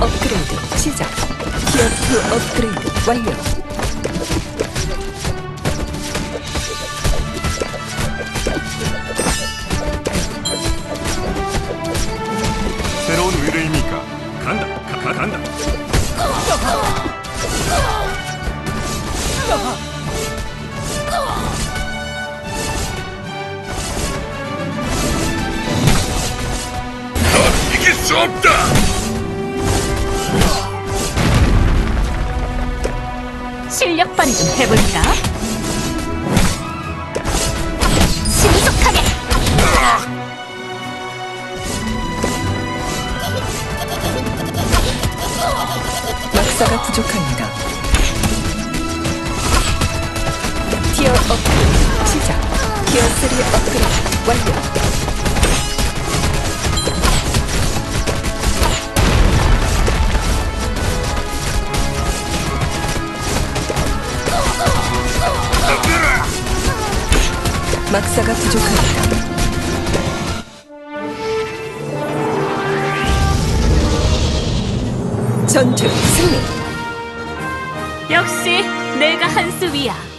업그레이드 시작. 2 업그레이드 완료. 수 없다 실력 발휘 좀 해볼까? 신속하게. 역사가 부족합니다. 티어 업그레이드 시작. 티어 3 업그레이드 완료. 막사가 부족합니다. 전투 승리. 역시 내가 한 수 위야.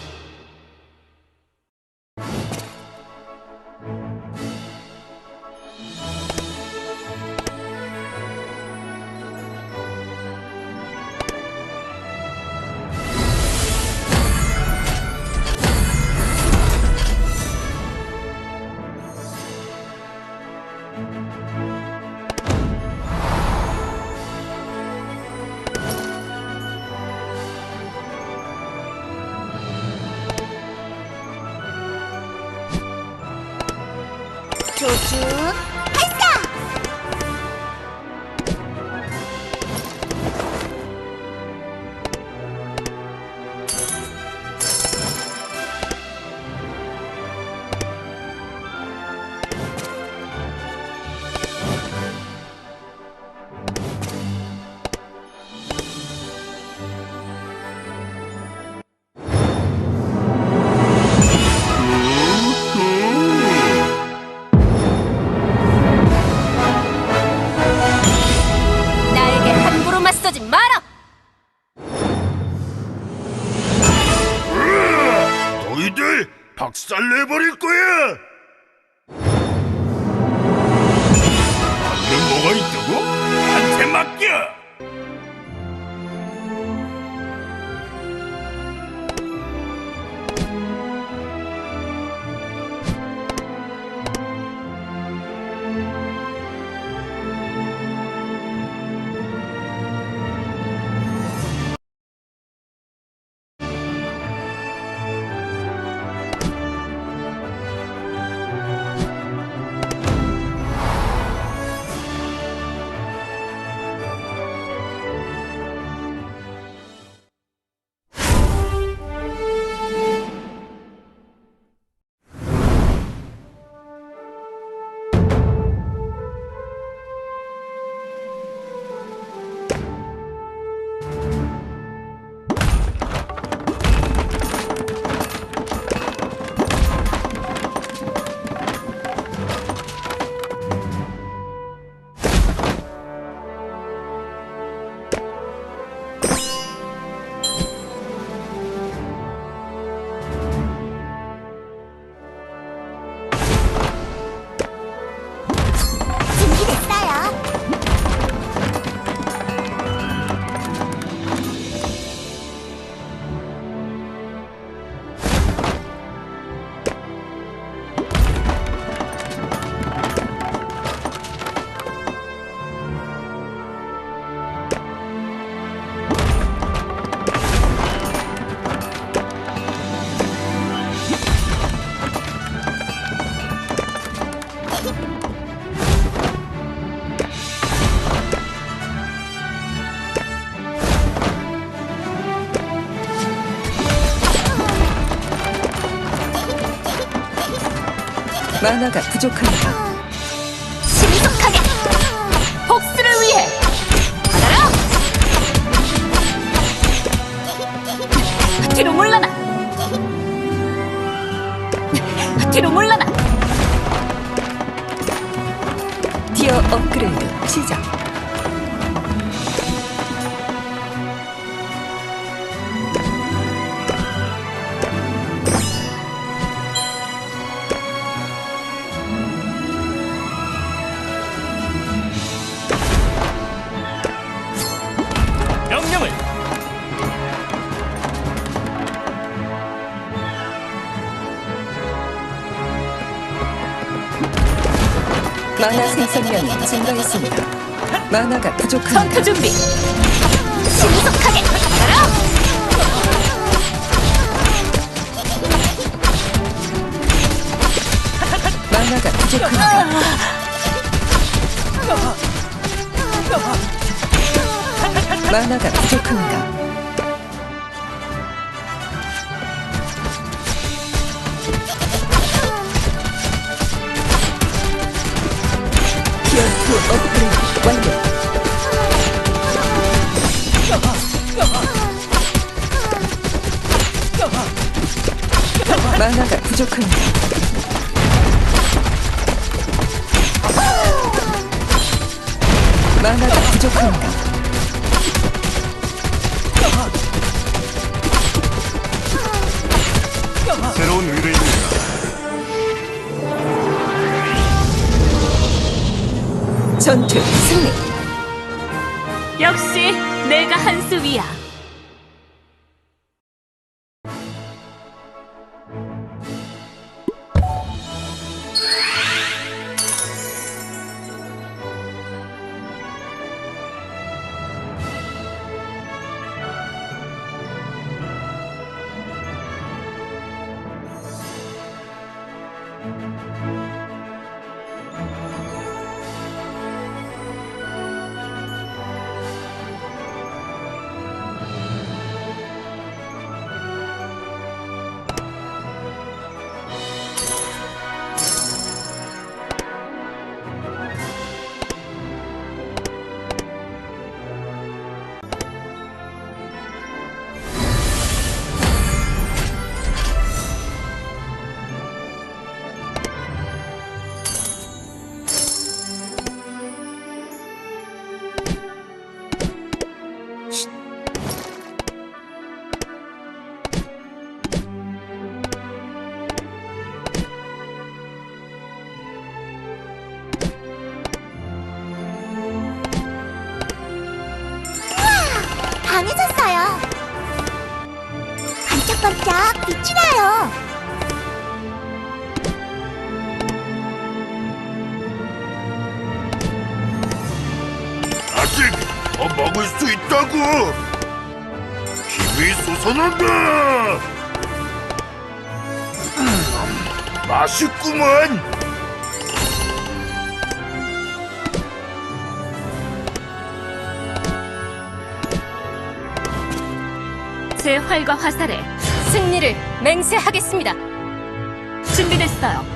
만화가 부족합니다. 부족합니다. 전투 준비! 신속하게 받아라! 만화가 부족합니다. 만화가 부족합니다. 티어 2 업그레이드 완료. 만화가 부족합니다. 만화가 부족합니다. 새로운 의뢰입니까? 전투 승리. 역시 내가 한수 위야. 있구만! 제 활과 화살에 승리를 맹세하겠습니다. 준비됐어요.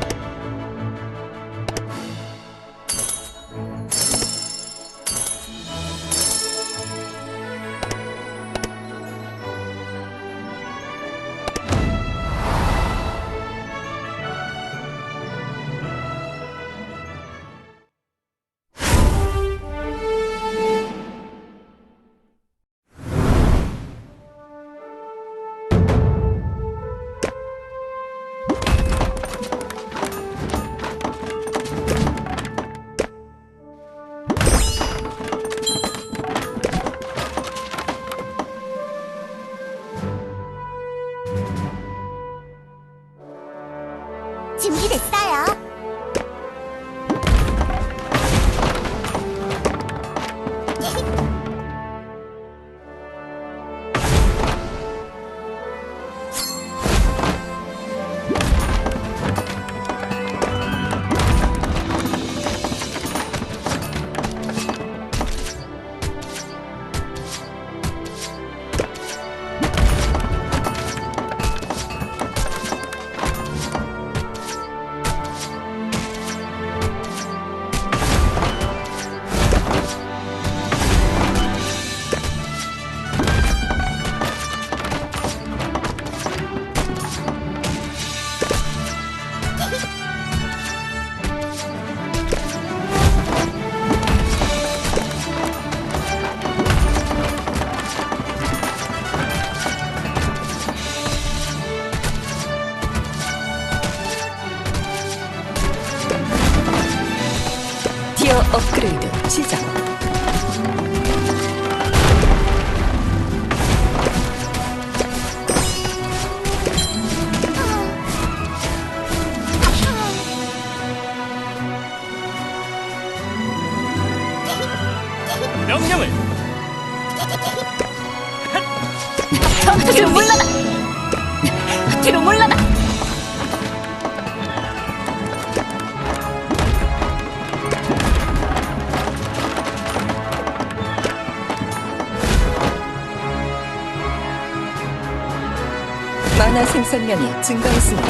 만화 생산량이 증가했습니다.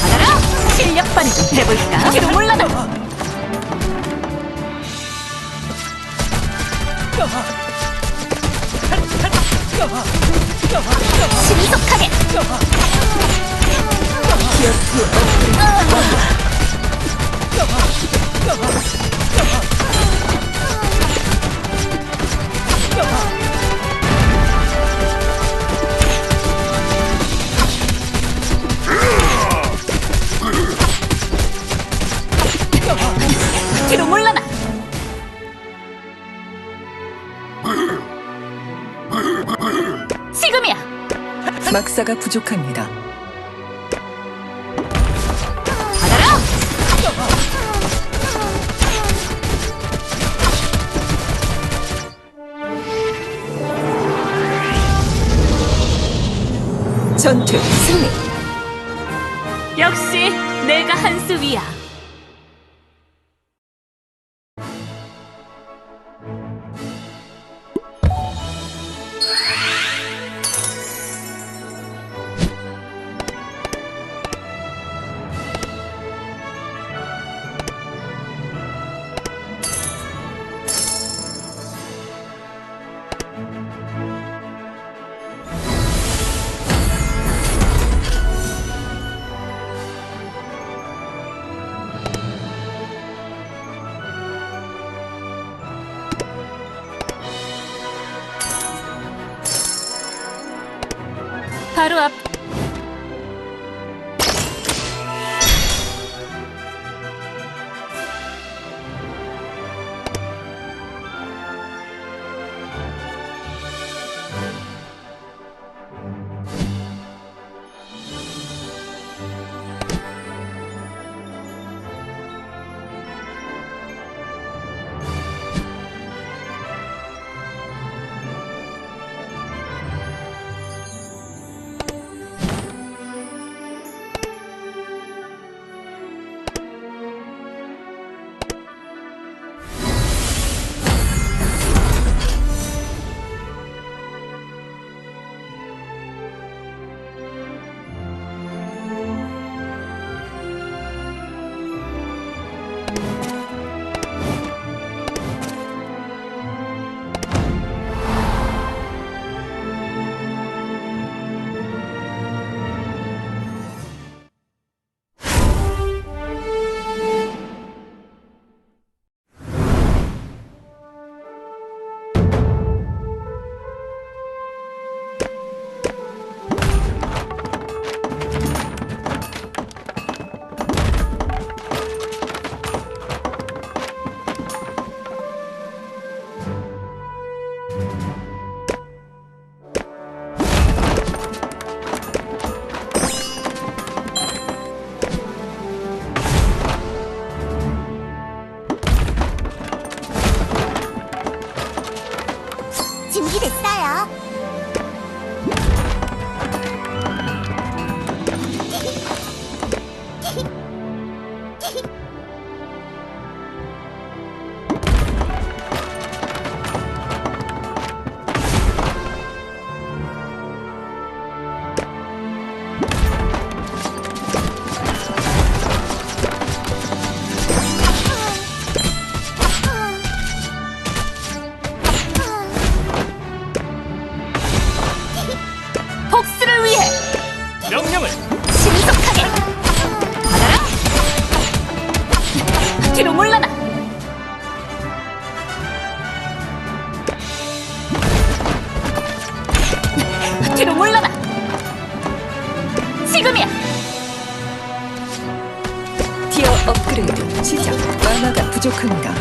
받아라! 실력 발휘 좀 해볼까? 뒤로 물러나! 신속하게. 기어프 지금이야! 막사가 부족합니다. 전투 승리. 역시 내가 한 수 위야. 뒤로 물러나! 뒤로 물러나! 지금이야! 티어 업그레이드 시작. 만화가 부족합니다.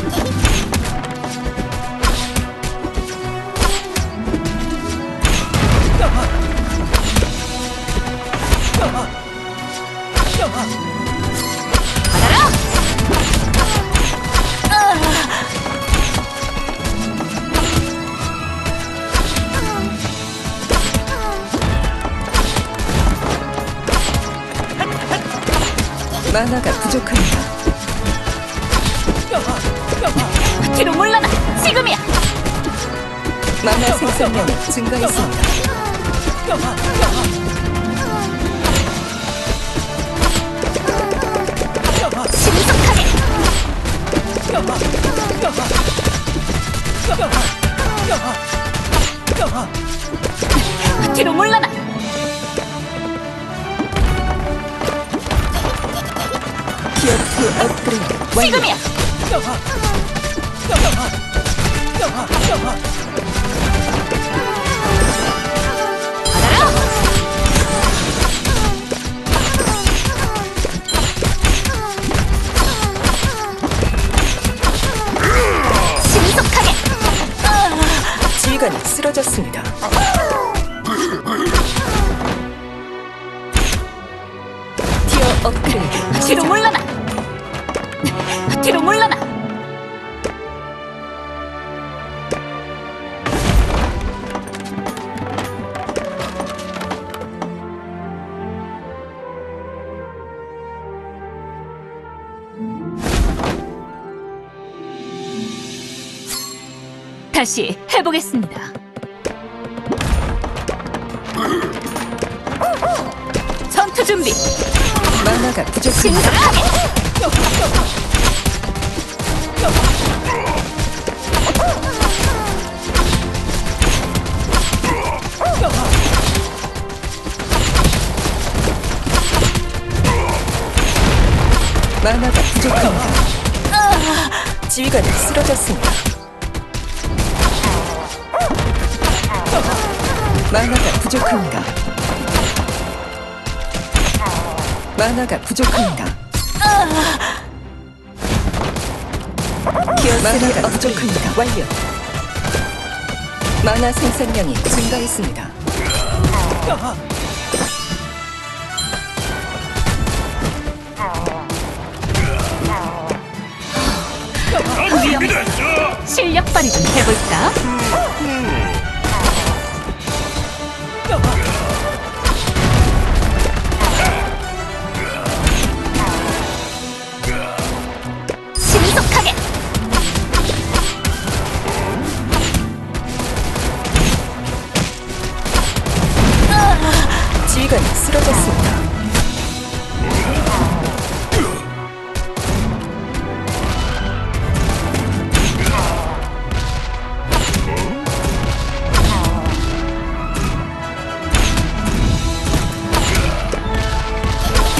생산량이 증가했습니다. 신속하게 뒤로 물러나. 기어프 업그레이드 완료. 지금이야. 쓰러졌습니다. 티어 업그레이드 뒤로. 물러나. 뒤로 물러나. 다시 해보겠습니다. 준비. 만화가 부족합니다. 만화가 부족합니다. 지휘관이 쓰러졌습니다. 만화가 부족합니다. 만화가 부족합니다. 만화가 부족합니다. 완료. 만화 생산량이 증가했습니다. 실력 발휘 좀 해볼까? 지휘관이 쓰러졌습니다.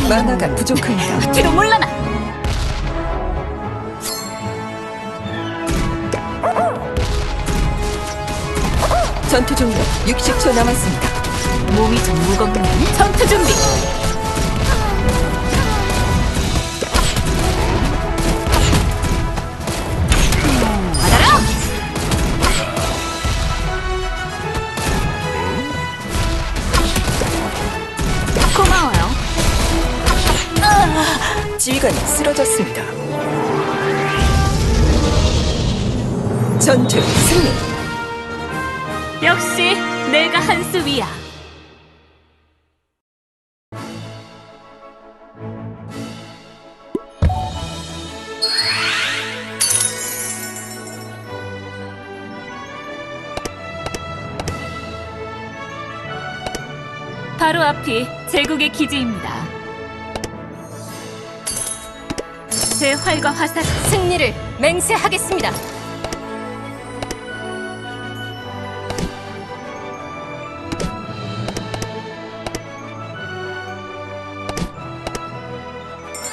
만화가 부족합니다. 뒤로 물러나. 전투 종료 60초 남았습니다. 몸이 좀 무겁네. 전투 준비. 받아라. 고마워요. 지휘관이 쓰러졌습니다. 전투 승리. 역시 내가 한 수 위야. 바로 앞이 제국의 기지입니다. 제 활과 화살 승리를 맹세하겠습니다.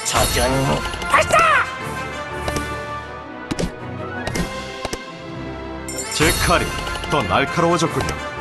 자전 제 칼이 더 날카로워졌군요.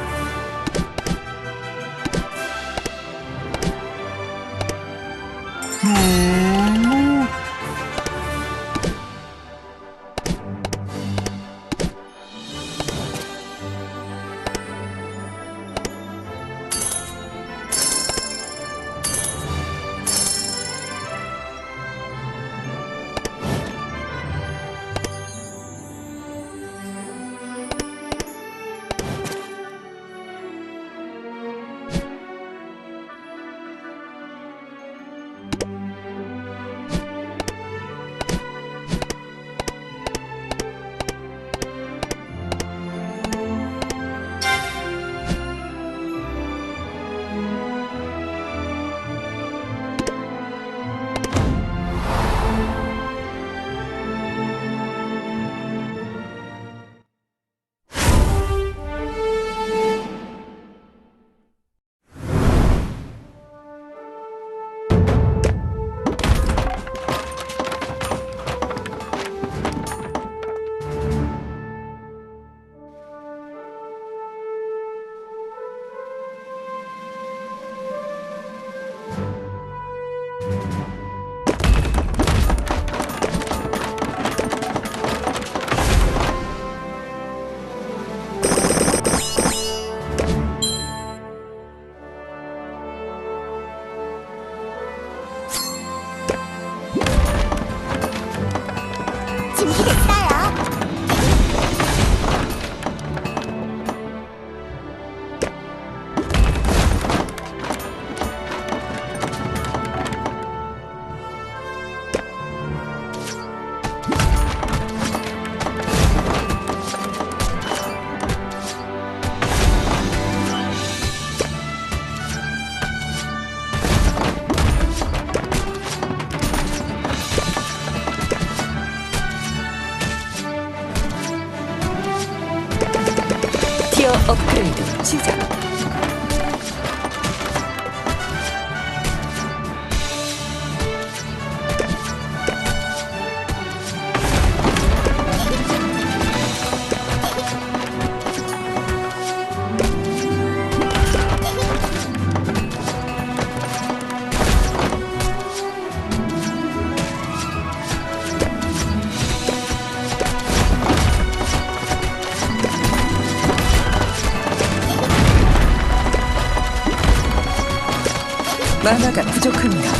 만화가 부족합니다.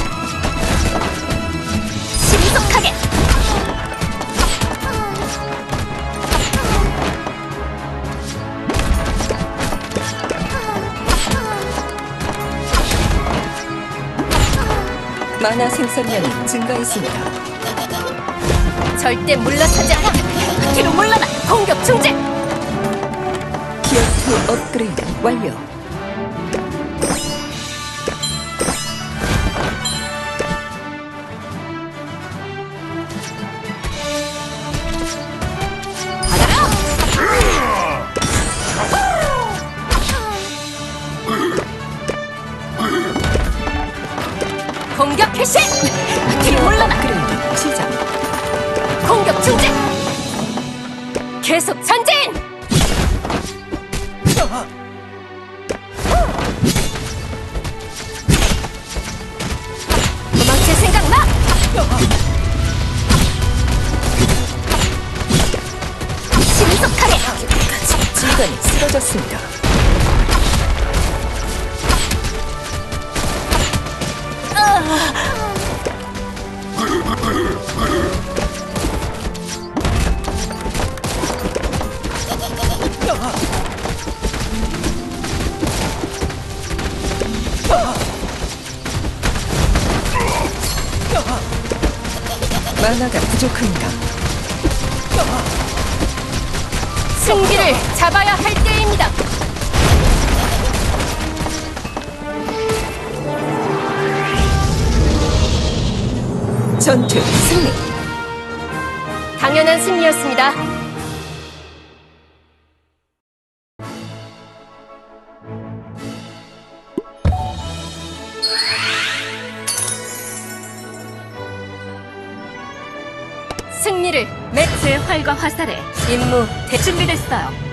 신속하게. 만화 생산량이 증가했습니다. 절대 물러서지 않아. 뒤로 물러나. 공격 중지. 2 업그레이드 완료. 만화가 부족합니다. 승기를 잡아야 할 때입니다. 전투 승리. 당연한 승리였습니다. 활과 화살에 임무 대 준비됐어요.